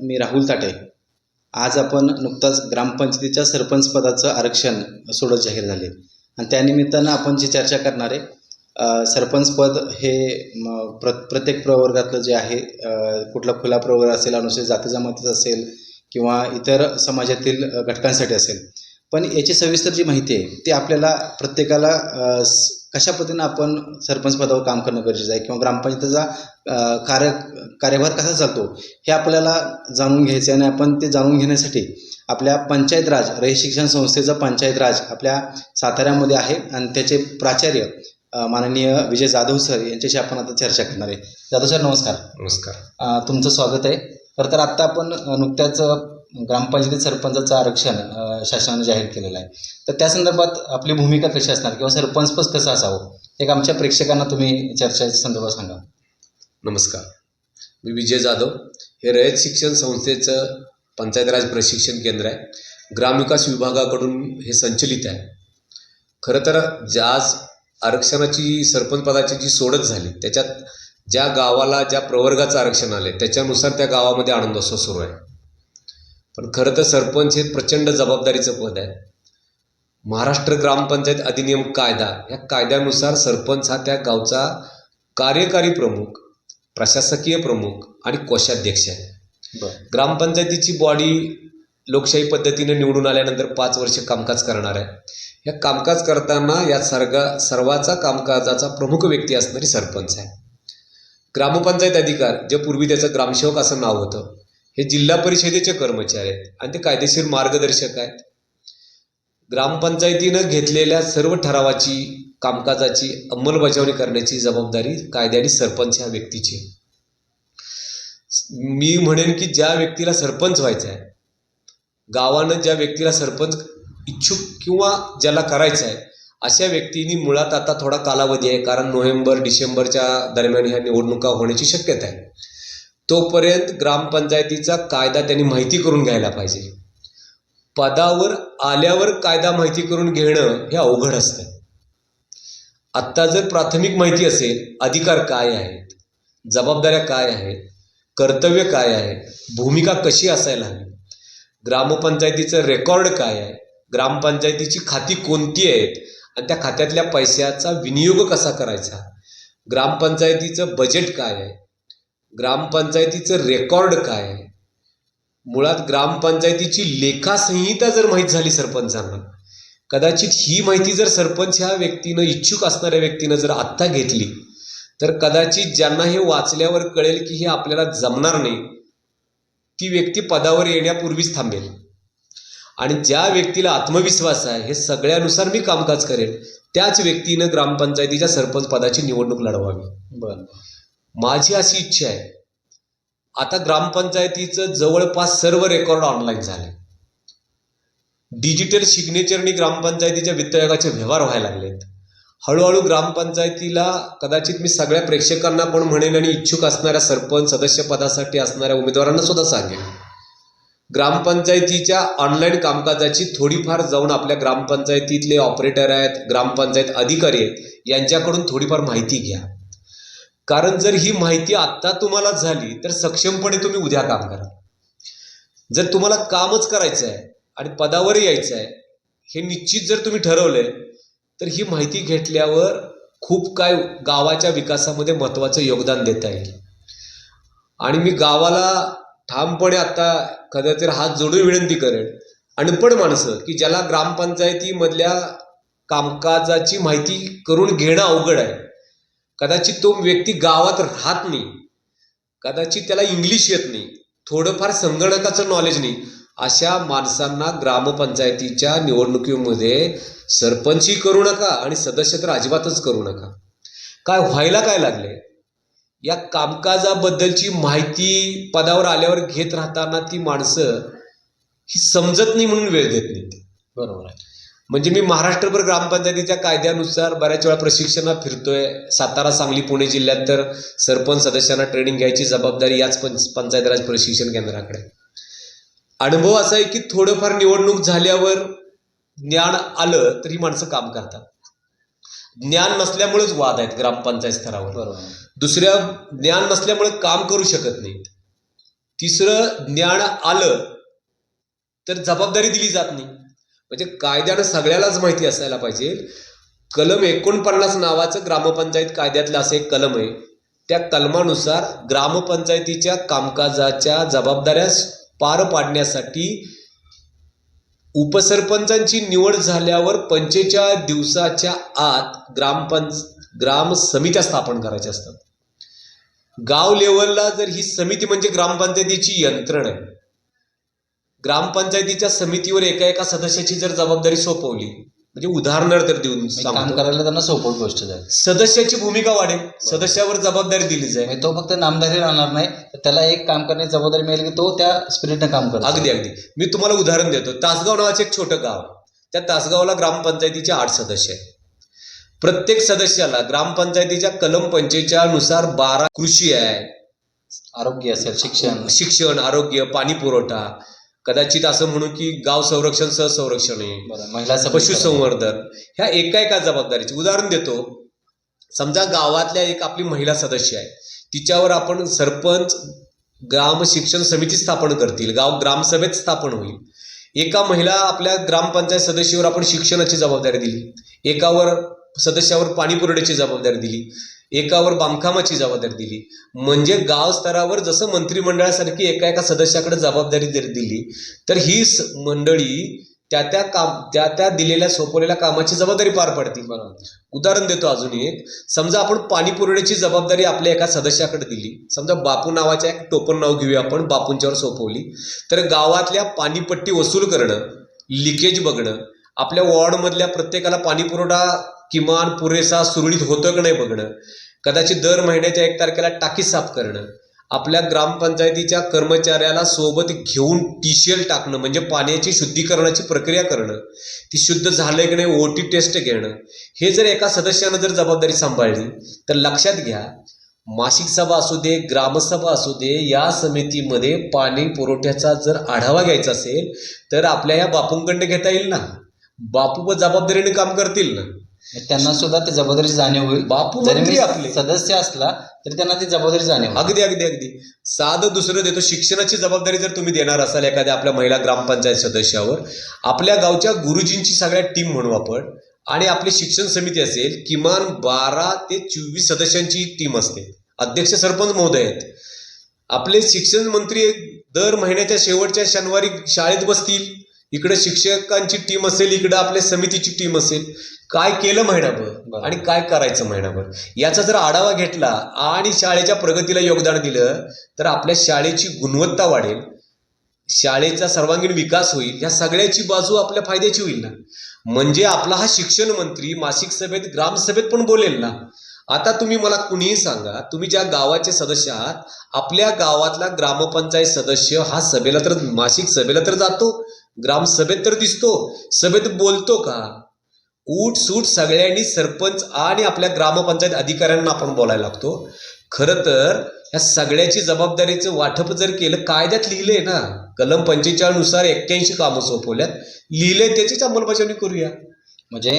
मी राहुल ताटे. आज आपण नुकताच ग्रामपंचायतीच्या सरपंच पदाचं आरक्षण सोडत जाहीर झाले. आणि त्यानिमित्तानं आपण जी चर्चा करणार आहे सरपंचपद सरपंच पद हे प्र प्रत्येक प्रवर्गातलं जे आहे कुठला खुला प्रवर्ग असेल अनुसूचित जाती जमातीचा असेल किंवा इतर समाजातील घटकांसाठी असेल. पण याची सविस्तर जी माहिती आहे ती आपल्याला प्रत्येकाला कशा पद्धतीनं आपण सरपंच पदावर काम करणं गरजेचं आहे? किंवा ग्रामपंचायतीचा कार्य कार्यभार कसा चालतो? हे आपल्याला जाणून घ्यायचं आहे आणि आपण ते जाणून घेण्यासाठी आपल्या पंचायत राज रयत शिक्षण संस्थेचा पंचायत राज आपल्या साताऱ्यामध्ये आहे आणि त्याचे प्राचार्य माननीय विजय जाधव सर यांच्याशी आपण आता चर्चा करणार आहे. जाधव सर नमस्कार. नमस्कार. तुमचं स्वागत आहे. खरं तर आत्ता आपण नुकत्याच ग्रामपंचायती सरपंचाचं आरक्षण शासनाने जाहीर केलेलं आहे. तर त्या संदर्भात आपली भूमिका कशी असणार किंवा सरपंच पद कसं असावं? एक आमच्या प्रेक्षकांना तुम्ही चर्चेच्या संदर्भात सांगा. नमस्कार. मी विजय जाधव. हे रयत शिक्षण संस्थेचं पंचायत राज प्रशिक्षण केंद्र आहे. ग्रामविकास विभागाकडून हे संचलित आहे. खरं तर ज्या आज आरक्षणाची सरपंच पदाची जी सोडत झाली त्याच्यात ज्या गावाला ज्या प्रवर्गाचं आरक्षण आले त्याच्यानुसार त्या गावामध्ये आनंदोत्सव सुरू आहे. पण खरं तर सरपंच हे प्रचंड जबाबदारीचं पद आहे. महाराष्ट्र ग्रामपंचायत अधिनियम कायदा या कायद्यानुसार सरपंच हा त्या गावचा कार्यकारी प्रमुख प्रशासकीय प्रमुख आणि कोषाध्यक्ष आहे. ग्रामपंचायतीची बॉडी लोकशाही पद्धतीने निवडून आल्यानंतर पाच वर्ष कामकाज करणार आहे. या कामकाज करताना या सर्ग सर्वाचा कामकाजाचा प्रमुख व्यक्ती असणारी सरपंच आहे. ग्रामपंचायत अधिकार जे पूर्वी त्याचं ग्रामसेवक असं नाव होतं हे जिल्हा परिषदेचे कर्मचारी आहेत आणि ते कायदेशीर मार्गदर्शक आहेत ग्रामपंचायतीनं घेतलेल्या सर्व ठरावाची कामकाजाची अंमलबजावणी करण्याची जबाबदारी कायदे आणि सरपंच ह्या व्यक्तीची आहे. मी म्हणेन की ज्या व्यक्तीला सरपंच व्हायचं आहे गावानं ज्या व्यक्तीला सरपंच इच्छुक किंवा ज्याला करायचं आहे अशा व्यक्तींनी मुळात आता थोडा कालावधी आहे कारण नोव्हेंबर डिसेंबरच्या दरम्यान ह्या निवडणुका होण्याची शक्यता आहे तोपर्यंत ग्रामपंचायतीचा कायदा त्यांनी माहिती करून घ्यायला पाहिजे. पदावर आल्यावर कायदा माहिती करून घेणं हे अवघड असतं. आत्ता जर प्राथमिक माहिती असेल अधिकार काय आहेत? जबाबदाऱ्या काय आहेत? कर्तव्य काय आहे? भूमिका कशी असायला हवी? ग्रामपंचायतीचं रेकॉर्ड काय आहे? ग्रामपंचायतीची खाती कोणती आहेत? आणि त्या खात्यातल्या पैशाचा विनियोग कसा करायचा? ग्रामपंचायतीचं बजेट काय आहे? ग्रामपंचायतीचं रेकॉर्ड काय? मुळात ग्रामपंचायतीची लेखासंहिता जर माहीत झाली सरपंचांना कदाचित ही माहिती जर सरपंच ह्या व्यक्तीनं इच्छुक असणाऱ्या व्यक्तीनं जर आत्ता घेतली तर कदाचित ज्यांना हे वाचल्यावर कळेल की हे आपल्याला जमणार नाही ती व्यक्ती पदावर येण्यापूर्वीच थांबेल. आणि ज्या व्यक्तीला आत्मविश्वास आहे हे सगळ्यानुसार मी कामकाज करेन त्याच व्यक्तीनं ग्रामपंचायतीच्या सरपंच पदाची निवडणूक लढवावी. बरं. माझी अशी इच्छा आहे. आता ग्रामपंचायतीचं जवळपास सर्व रेकॉर्ड ऑनलाईन झाले. डिजिटल सिग्नेचरनी ग्रामपंचायतीच्या वित्त आयोगाचे व्यवहार व्हायला लागलेत. हळूहळू ग्रामपंचायतीला कदाचित मी सगळ्या प्रेक्षकांना पण म्हणेन आणि इच्छुक असणाऱ्या सरपंच सदस्यपदासाठी असणाऱ्या उमेदवारांना सुद्धा सांगेन. ग्रामपंचायतीच्या ऑनलाईन कामकाजाची थोडीफार जाऊन आपल्या ग्रामपंचायतीतले ऑपरेटर आहेत ग्रामपंचायत अधिकारी आहेत यांच्याकडून थोडीफार माहिती घ्या. कारण जर ही माहिती आत्ता तुम्हाला झाली तर सक्षमपणे तुम्ही उद्या काम करा. जर तुम्हाला कामच करायचं आहे आणि पदावर यायचं आहे हे निश्चित जर तुम्ही ठरवलंय तर ही माहिती घेतल्यावर खूप काय गावाच्या विकासामध्ये महत्त्वाचं योगदान देता येईल. आणि मी गावाला ठामपणे आता कदाचित हात जोडून विनंती करेन अनपण माणसं की ज्याला ग्रामपंचायतीमधल्या कामकाजाची माहिती करून घेणं अवघड आहे कदाचित तो व्यक्ती गावात राहत नाही. कदाचित त्याला इंग्लिश येत नाही. थोडंफार संगणकाचं नॉलेज नाही. अशा माणसांना ग्रामपंचायतीच्या निवडणुकीमध्ये सरपंचही करू नका आणि सदस्य तर अजिबातच करू नका. काय व्हायला काय लागले? या कामकाजाबद्दलची माहिती पदावर आल्यावर घेत राहताना ती माणसं ही समजत नाही म्हणून वेळ देत नाहीत. बरोबर आहे. म्हणजे मी महाराष्ट्रभर ग्रामपंचायतीच्या कायद्यानुसार बऱ्याच वेळा प्रशिक्षणात फिरतोय. सातारा सांगली पुणे जिल्ह्यात तर सरपंच सदस्यांना ट्रेनिंग घ्यायची जबाबदारी याच पंच पंचायत राज प्रशिक्षण केंद्राकडे. अनुभव असा आहे की थोडंफार निवडणूक झाल्यावर ज्ञान आलं तर ही माणसं काम करतात. ज्ञान नसल्यामुळेच वाद आहेत ग्रामपंचायत स्तरावर. बरोबर. दुसऱ्या ज्ञान नसल्यामुळे काम करू शकत नाहीत. तिसरं ज्ञान आलं तर जबाबदारी दिली जात नाही. म्हणजे कायद्यानं सगळ्यालाच माहिती असायला पाहिजे. कलम एकोणपन्नास नावाचं ग्रामपंचायत कायद्यातलं असं एक कलम आहे. त्या कलमानुसार ग्रामपंचायतीच्या कामकाजाच्या जबाबदाऱ्या पार पाडण्यासाठी उपसरपंचांची निवड झाल्यावर पंचेचाळीस दिवसाच्या आत ग्रामपंच ग्राम समित्या स्थापन करायच्या असतात. गाव लेवलला जर ही समिती म्हणजे ग्रामपंचायतीची यंत्रणा आहे. ग्रामपंचायतीच्या समितीवर एका एका सदस्याची जर जबाबदारी सोपवली म्हणजे उदाहरण तर देऊन काम सांगतो. करायला त्यांना सोपट गोष्ट झाली. सदस्याची भूमिका वाढेल सदस्यावर जबाबदारी दिली जाईल. म्हणजे तो फक्त नामधारी राहणार नाही तर त्याला एक काम करण्याची जबाबदारी मिळेल की तो त्या स्पिरिटनं काम करतो. अगदी अगदी. मी तुम्हाला उदाहरण देतो. तासगाव नावाचं एक छोटं गाव. आहे. त्या तासगावला ग्रामपंचायतीचे आठ सदस्य आहेत. प्रत्येक सदस्याला ग्रामपंचायतीच्या कलम पंचेचाळीसनुसार बारा कृषी आहे. आरोग्य असेल शिक्षण. शिक्षण आरोग्य पाणी पुरवठा कदाचित असं म्हणू की गाव संरक्षण सहसंरक्षण आहे. महिला. पशुसंवर्धन. ह्या एका एका जबाबदारीची. उदाहरण देतो. समजा गावातल्या एक आपली महिला सदस्य आहे. तिच्यावर आपण सरपंच ग्राम शिक्षण समिती स्थापन करतील. गाव ग्रामसभेत स्थापन होईल. एका महिला आपल्या ग्रामपंचायत सदस्यावर आपण शिक्षणाची जबाबदारी दिली. एकावर सदस्यावर पाणी पुरवठ्याची जबाबदारी दिली. एकावर बांधकामाची जबाबदारी दिली. म्हणजे गाव स्तरावर जसं मंत्रिमंडळासारखी एका एका सदस्याकडे जबाबदारी जर दिली तर ही मंडळी त्या त्या काम त्या त्या दिलेल्या सोपवलेल्या कामाची जबाबदारी पार पाडतील मला उदाहरण देतो अजून एक. समजा आपण पाणी पुरवण्याची जबाबदारी आपल्या एका सदस्याकडे दिली. समजा बापू नावाच्या एक टोपण नाव घेऊया आपण बापूंच्यावर सोपवली. तर गावातल्या पाणीपट्टी वसूल करणं लिकेज बघणं आपल्या वॉर्डमधल्या प्रत्येकाला पाणी पुरवठा किमान पुरेसा सुरळीत होतं का नाही बघणं कदाचित दर महिन्याच्या एक तारखेला टाकी साफ करणं आपल्या ग्रामपंचायतीच्या कर्मचाऱ्याला सोबत घेऊन टीशियल टाकणं म्हणजे पाण्याची शुद्धीकरणाची प्रक्रिया करणं ती शुद्ध झालंय की नाही ओटी टेस्ट घेणं हे जर एका सदस्यानं जर जबाबदारी सांभाळली तर लक्षात घ्या मासिक सभा असू दे ग्रामसभा असू दे या समितीमध्ये पाणी पुरवठ्याचा जर आढावा घ्यायचा असेल तर आपल्या या बापूंकडनं घेता येईल ना? बापू व जबाबदारीने काम करतील ना? त्यांना सुद्धा ती जबाबदारी जाणीव होईल. बापू जरी मंत्री मी आपले. सदस्य असला तरी त्यांना ती जबाबदारी जाणीव होईल. अगदी अगदी अगदी. साधं दुसरं देतो शिक्षणाची जबाबदारी जर तुम्ही देणार असाल एखाद्या आपल्या महिला ग्रामपंचायत सदस्यावर आपल्या गावच्या गुरुजींची सगळ्या टीम म्हणू आपण आणि आपली शिक्षण समिती असेल किमान बारा ते चोवीस सदस्यांची टीम असते. अध्यक्ष सरपंच महोदय आहेत. आपले शिक्षण मंत्री दर महिन्याच्या शेवटच्या शनिवारी शाळेत बसतील. इकडे शिक्षकांची टीम असेल इकडे आपल्या समितीची टीम असेल. काय केलं महिनाभर. आणि काय करायचं महिनाभर? याचा जर आढावा घेतला आणि शाळेच्या प्रगतीला योगदान दिलं तर आपल्या शाळेची गुणवत्ता वाढेल. शाळेचा सर्वांगीण विकास होईल. या सगळ्याची बाजू आपल्या फायद्याची होईल ना. म्हणजे आपला हा शिक्षण मंत्री मासिक सभेत ग्रामसभेत पण बोलेल ना. आता तुम्ही मला कुणीही सांगा तुम्ही ज्या गावाचे सदस्य आहात आपल्या गावातला ग्रामपंचायत सदस्य हा सभेला तर मासिक सभेला तर जातो. ग्रामसभेत तर दिसतो. सभेत बोलतो का? उठ सूट सगळ्यांनी सरपंच आणि आपल्या ग्रामपंचायत अधिकाऱ्यांना आपण बोलायला लागतो. खरं तर ह्या सगळ्याची जबाबदारीचं वाटप जर केलं कायद्यात लिहिलंय ना कलम पंचेचाळीसनुसार एक्क्याऐंशी कामं सोपवल्यात लिहिलंय त्याचीच अंमलबजावणी करूया. म्हणजे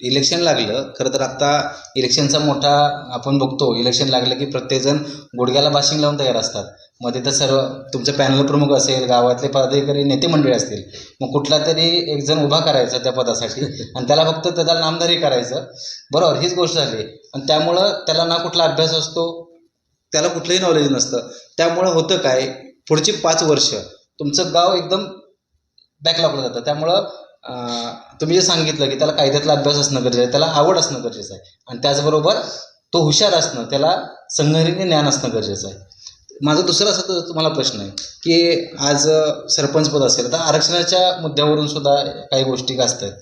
इलेक्शन लागलं खरं तर आता इलेक्शनचा मोठा आपण बघतो इलेक्शन लागलं की प्रत्येकजण गुडघ्याला बाशिंग लावून तयार असतात. मग तिथं सर्व तुमचं पॅनल प्रमुख असेल गावातले पदाधिकारी नेते मंडळी असतील. मग कुठला तरी एक जण उभा करायचा त्या पदासाठी. आणि त्याला फक्त त्याला नामधारी करायचं. बरोबर हीच गोष्ट झाली. आणि त्यामुळं त्याला ना कुठला अभ्यास असतो त्याला कुठलंही नॉलेज नसतं. त्यामुळं होतं काय पुढची पाच वर्ष तुमचं गाव एकदम बॅकलॉगला जातं. त्यामुळं तुम्ही जे सांगितलं की त्याला कायद्यातला अभ्यास असणं गरजेचं आहे त्याला आवड असणं गरजेचं आहे. आणि त्याचबरोबर तो हुशार असणं त्याला संघटने ज्ञान असणं गरजेचं आहे. माझा दुसरा असा तर तुम्हाला प्रश्न आहे की आज सरपंच पद असेल आता आरक्षणाच्या मुद्द्यावरून सुद्धा काही गोष्टी गाजत आहेत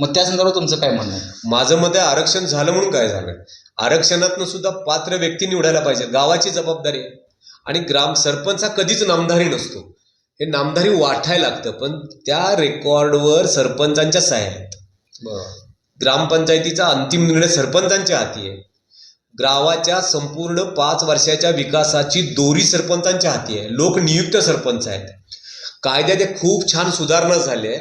मग त्या संदर्भात तुमचं काय म्हणणं आहे? माझं मत आहे आरक्षण झालं म्हणून काय झालं? आरक्षणातनं सुद्धा पात्र व्यक्ती निवडायला पाहिजे गावाची जबाबदारी आहे. आणि ग्राम सरपंच हा कधीच नामधारी नसतो. हे नामधारी वाटायला लागतं पण त्या रेकॉर्डवर सरपंचांच्या सह्या आहेत. ग्रामपंचायतीचा अंतिम निर्णय सरपंचांच्या हाती आहे. गावाच्या संपूर्ण पाच वर्षाच्या विकासाची दोरी सरपंचांच्या हाती आहे. लोक नियुक्त सरपंच आहेत. कायद्यात खूप छान सुधारणा झाली आहे.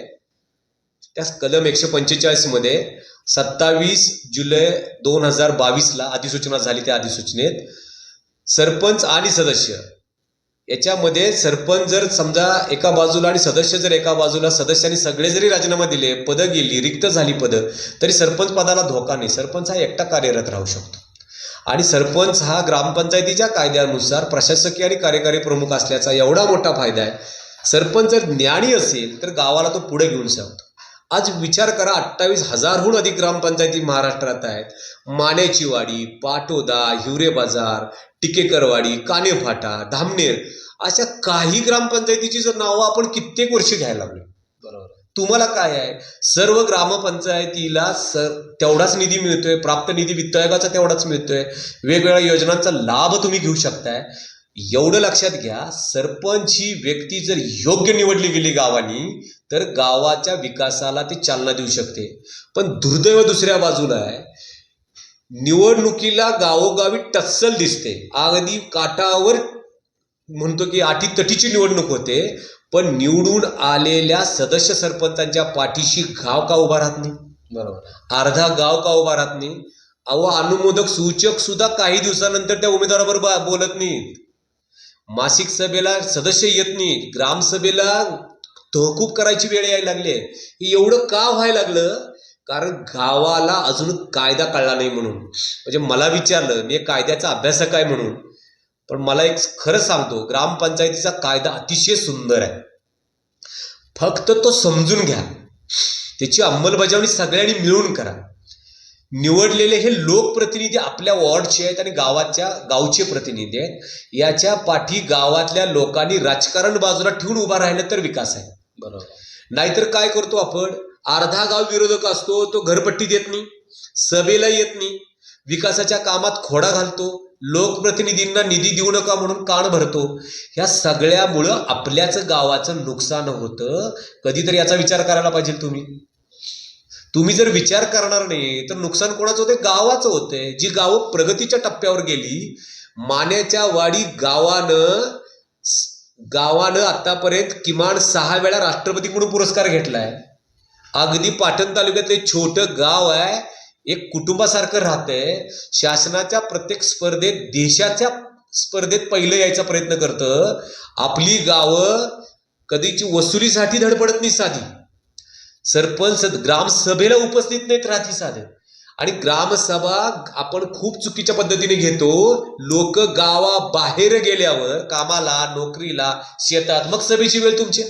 त्या कलम एकशे पंचेचाळीसमध्ये सत्तावीस जुलै दोन हजार बावीसला अधिसूचना झाली त्या अधिसूचनेत. सरपंच आणि सदस्य. याच्यामध्ये सरपंच जर समजा एका बाजूला आणि सदस्य जर एका बाजूला सदस्यांनी सगळे जरी राजीनामा दिले पदं गेली रिक्त झाली पदं तरी सरपंच पदाला धोका नाही. सरपंच हा एकटा कार्यरत राहू शकतो. आणि सरपंच हा ग्रामपंचायतीच्या कायद्यानुसार प्रशासकीय आणि कार्यकारी प्रमुख असल्याचा एवढा मोठा फायदा आहे. सरपंच जर ज्ञानी असेल तर गावाला तो पुढे घेऊन सांगतो. आज विचार करा अठ्ठावीस हजारहून अधिक ग्रामपंचायती महाराष्ट्रात आहेत. माण्याची वाडी पाटोदा हिवरे बाजार टिकेकरवाडी कानेफाटा धामनेर अशा काही ग्रामपंचायतीची जर नावं आपण कित्येक वर्ष घ्यायला लागलो. तुम्हाला काय आहे? सर्व ग्रामपंचायतीला सर तेवढाच निधी मिळतोय प्राप्त निधी वित्त आयोगाचा तेवढाच मिळतोय. वेगवेगळ्या योजनांचा लाभ तुम्ही घेऊ शकताय. एवढं लक्षात घ्या सरपंच ही व्यक्ती जर योग्य निवडली गेली गावानी तर गावाच्या विकासाला ती चालना देऊ शकते. पण दुर्दैव दुसऱ्या बाजूला आहे निवडणुकीला गावोगावी टस्सल दिसते. अगदी काठावर म्हणतो की आठी तटीची निवडणूक होते पण निवडून आलेल्या सदस्य सरपंचांच्या पाठीशी गाव का उभा राहत नाही? बरोबर. अर्धा गाव का उभा राहत नाही? अहो अनुमोदक सूचक सुद्धा काही दिवसानंतर त्या उमेदवाराबरोबर बोलत नाहीत. मासिक सभेला सदस्य येत नाहीत. ग्रामसभेला तहकूब करायची वेळ यायला लागली आहे. हे एवढं का व्हायला लागलं? कारण गावाला अजून कायदा कळला नाही म्हणून. म्हणजे मला विचारलं मी कायद्याचा अभ्यासक आहे म्हणून. पण मला एक खरं सांगतो ग्रामपंचायतीचा कायदा अतिशय सुंदर आहे. फक्त तो समजून घ्या. त्याची अंमलबजावणी सगळ्यांनी मिळून करा. निवडलेले हे लोकप्रतिनिधी आपल्या वॉर्डचे आहेत आणि गावाच्या गावचे प्रतिनिधी आहेत. याच्या पाठी गावातल्या लोकांनी राजकारण बाजूला ठेवून उभा राहिलं तर विकास आहे. बरोबर. नाहीतर काय करतो आपण? अर्धा गाव विरोधक असतो तो घरपट्टी देत नाही. सभेला येत नाही. विकासाच्या कामात खोडा घालतो. लोकप्रतिनिधींना निधी देऊ नका म्हणून कान भरतो. ह्या सगळ्यामुळं आपल्याच गावाचं नुकसान होतं. कधीतरी याचा विचार करायला पाहिजे तुम्ही. तुम्ही जर विचार करणार नाही तर नुकसान कोणाचं होते गावाचं होतंय. जी गावं प्रगतीच्या टप्प्यावर गेली मान्याच्या वाडी गावानं गावानं आतापर्यंत किमान सहा वेळा राष्ट्रपती म्हणून पुरस्कार घेतलाय. अगदी पाटण तालुक्यात एक छोटं गाव आहे. एक कुटुंबासारखं राहतंय शासनाच्या प्रत्येक स्पर्धेत देशाच्या स्पर्धेत पहिलं यायचा प्रयत्न करतं. आपली गावं कधीची वसुलीसाठी धडपडत नाही साधी. सरपंच ग्रामसभेला उपस्थित नाहीत राहती साधे. आणि ग्रामसभा आपण खूप चुकीच्या पद्धतीने घेतो. लोक गावाबाहेर गेल्यावर कामाला नोकरीला शेतात मग सभेची वेळ तुमची.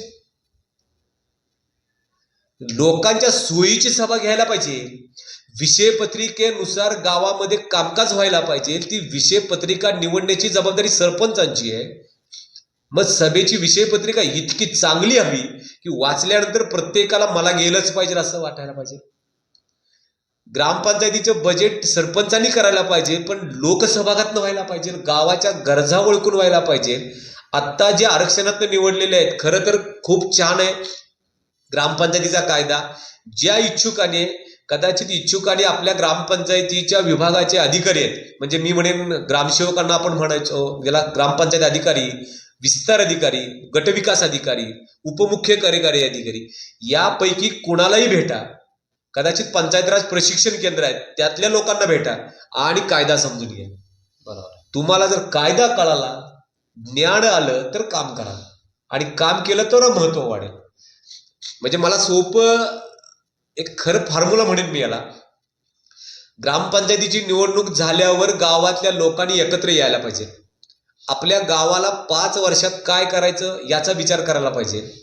लोकांच्या सोयीची सभा घ्यायला पाहिजे. विषयपत्रिकेनुसार गावामध्ये कामकाज व्हायला पाहिजे. ती विषयपत्रिका निवडण्याची जबाबदारी सरपंचांची आहे. मग सभेची विषयपत्रिका इतकी चांगली हवी की वाचल्यानंतर प्रत्येकाला मला गेलंच पाहिजे असं वाटायला पाहिजे. ग्रामपंचायतीचं बजेट सरपंचांनी करायला पाहिजे पण लोकसभागात व्हायला पाहिजे गावाच्या गरजा ओळखून व्हायला पाहिजे. आत्ता जे आरक्षणात निवडलेले आहेत खरं तर खूप छान आहे. ग्रामपंचायतीचा कायदा. ज्या इच्छुकाने कदाचित इच्छुकाने आपल्या ग्रामपंचायतीच्या विभागाचे अधिकारी आहेत. म्हणजे मी म्हणेन ग्रामसेवकांना आपण म्हणायचो ज्याला ग्रामपंचायत अधिकारी विस्तार अधिकारी गटविकास अधिकारी उपमुख्य कार्यकारी अधिकारी यापैकी कुणालाही भेटा. कदाचित पंचायत राज प्रशिक्षण केंद्र आहेत त्यातल्या लोकांना भेटा आणि कायदा समजून घ्या. बरोबर. तुम्हाला जर कायदा कळाला ज्ञान आलं तर काम करा. आणि काम केलं तर महत्त्व वाढेल. म्हणजे मला सोपं एक खरं फॉर्म्युला म्हणेन मी याला. ग्रामपंचायतीची निवडणूक झाल्यावर गावातल्या लोकांनी एकत्र यायला पाहिजे. आपल्या गावाला पाच वर्षात काय करायचं याचा विचार करायला पाहिजे.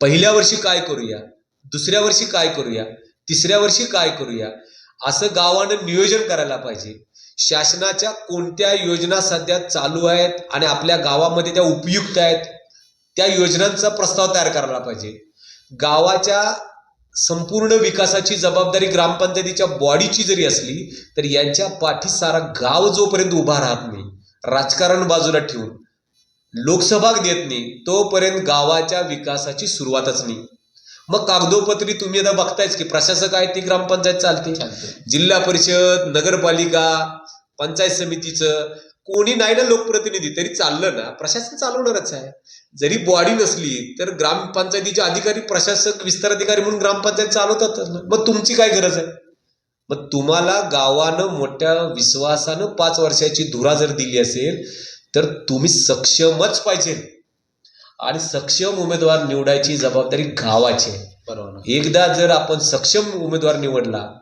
पहिल्या वर्षी काय करूया? दुसऱ्या वर्षी काय करूया? तिसऱ्या वर्षी काय करूया? असं गावानं नियोजन करायला पाहिजे. शासनाच्या कोणत्या योजना सध्या चालू आहेत आणि आपल्या गावामध्ये त्या उपयुक्त आहेत त्या योजनांचा प्रस्ताव तयार करायला पाहिजे. गावाच्या संपूर्ण विकासाची जबाबदारी ग्रामपंचायतीच्या बॉडीची जरी असली तर यांच्या पाठी सारा गाव जोपर्यंत उभा राहत नाही राजकारण बाजूला ठेवून लोकसभा देत नाही तोपर्यंत गावाच्या विकासाची सुरुवातच नाही. मग कागदोपत्री तुम्ही आता बघतायच की प्रशासक आहे ती ग्रामपंचायत चालते. चालते. जिल्हा परिषद नगरपालिका पंचायत समितीचं कोणी नाही ना लोकप्रतिनिधी तरी चाललं ना. प्रशासन चालवणारच आहे. जरी बॉडी नसली तर ग्रामपंचायतीचे अधिकारी प्रशासक विस्तार अधिकारी म्हणून ग्रामपंचायत चालवतातच ना मग तुमची काय गरज आहे? मग तुम्हाला गावानं मोठ्या विश्वासानं पाच वर्षाची धुरा जर दिली असेल तर तुम्ही सक्षमच पाहिजे. आणि सक्षम उमेदवार निवडायची जबाबदारी गावाची आहे. बरोबर एकदा जर आपण सक्षम उमेदवार निवडला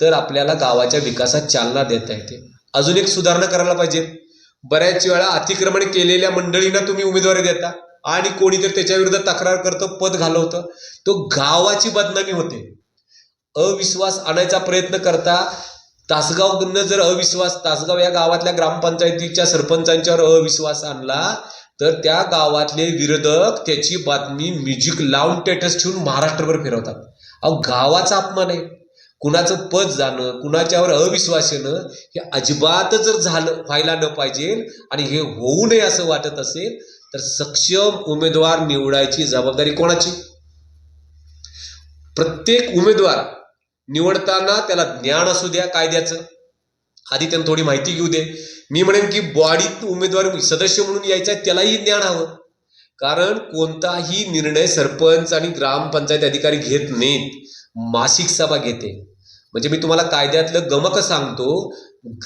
तर आपल्याला गावाच्या विकासात चालना देता येते. अजून एक सुधारणा करायला पाहिजे. बऱ्याच वेळा अतिक्रमण केलेल्या मंडळींना तुम्ही उमेदवारी देता आणि कोणीतरी त्याच्या विरुद्ध तक्रार करतं पद घालवतं. तो गावाची बदनामी होते. अविश्वास आणायचा प्रयत्न करता तासगावनं जर अविश्वास तासगाव या गावातल्या ग्रामपंचायतीच्या सरपंचांच्यावर अविश्वास आणला तर त्या गावातले विरोधक त्याची बातमी म्युझिक लावून टेटस ठेवून महाराष्ट्रभर फिरवतात. अहो गावाचा अपमान आहे. कुणाचं पद जाणं कुणाच्यावर अविश्वास येणं हे अजिबात जर झालं व्हायला न पाहिजे आणि हे होऊ नये असं वाटत असेल तर सक्षम उमेदवार निवडायची जबाबदारी कोणाची? प्रत्येक उमेदवार निवडताना त्याला ज्ञान असू द्या कायद्याचं. आधी त्यांना थोडी माहिती घेऊ दे. मी म्हणेन की बॉडीत उमेदवार सदस्य म्हणून यायचा आहे त्यालाही ज्ञान हवं. कारण कोणताही निर्णय सरपंच आणि ग्रामपंचायत अधिकारी घेत नाहीत. मासिक सभा घेते. म्हणजे मी तुम्हाला कायद्यातलं गमक सांगतो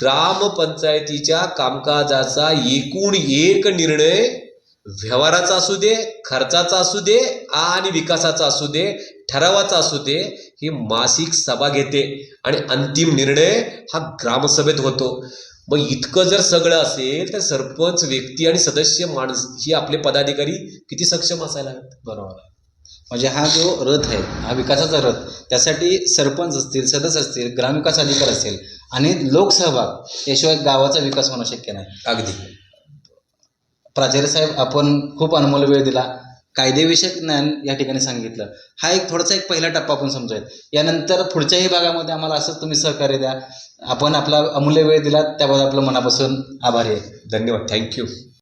ग्रामपंचायतीच्या कामकाजाचा एकूण एक निर्णय व्यवहाराचा असू दे खर्चाचा असू दे आणि विकासाचा असू दे ठरावाचा असू दे ही मासिक सभा घेते. आणि अंतिम निर्णय हा ग्रामसभेत होतो. मग इतकं जर सगळं असेल तर सरपंच व्यक्ती आणि सदस्य माणस ही आपले पदाधिकारी किती सक्षम असायला हवेत? बरोबर आहे. म्हणजे हा जो रथ आहे हा विकासाचा रथ त्यासाठी सरपंच असतील सदस्य असतील ग्रामविकास अधिकारी असेल आणि लोकसहभाग याशिवाय गावाचा विकास होणं शक्य नाही. अगदी. प्राचार्य साहेब आपण खूप अनमोल वेळ दिला. कायदेविषयक ज्ञान या ठिकाणी सांगितलं. हा एक थोडासा एक पहिला टप्पा आपण समजूयात. यानंतर पुढच्याही भागामध्ये आम्हाला असंच तुम्ही सहकार्य द्या. आपण आपला अमूल्य वेळ दिला त्याबद्दल आपलं मनापासून आभारी आहे. धन्यवाद. थँक्यू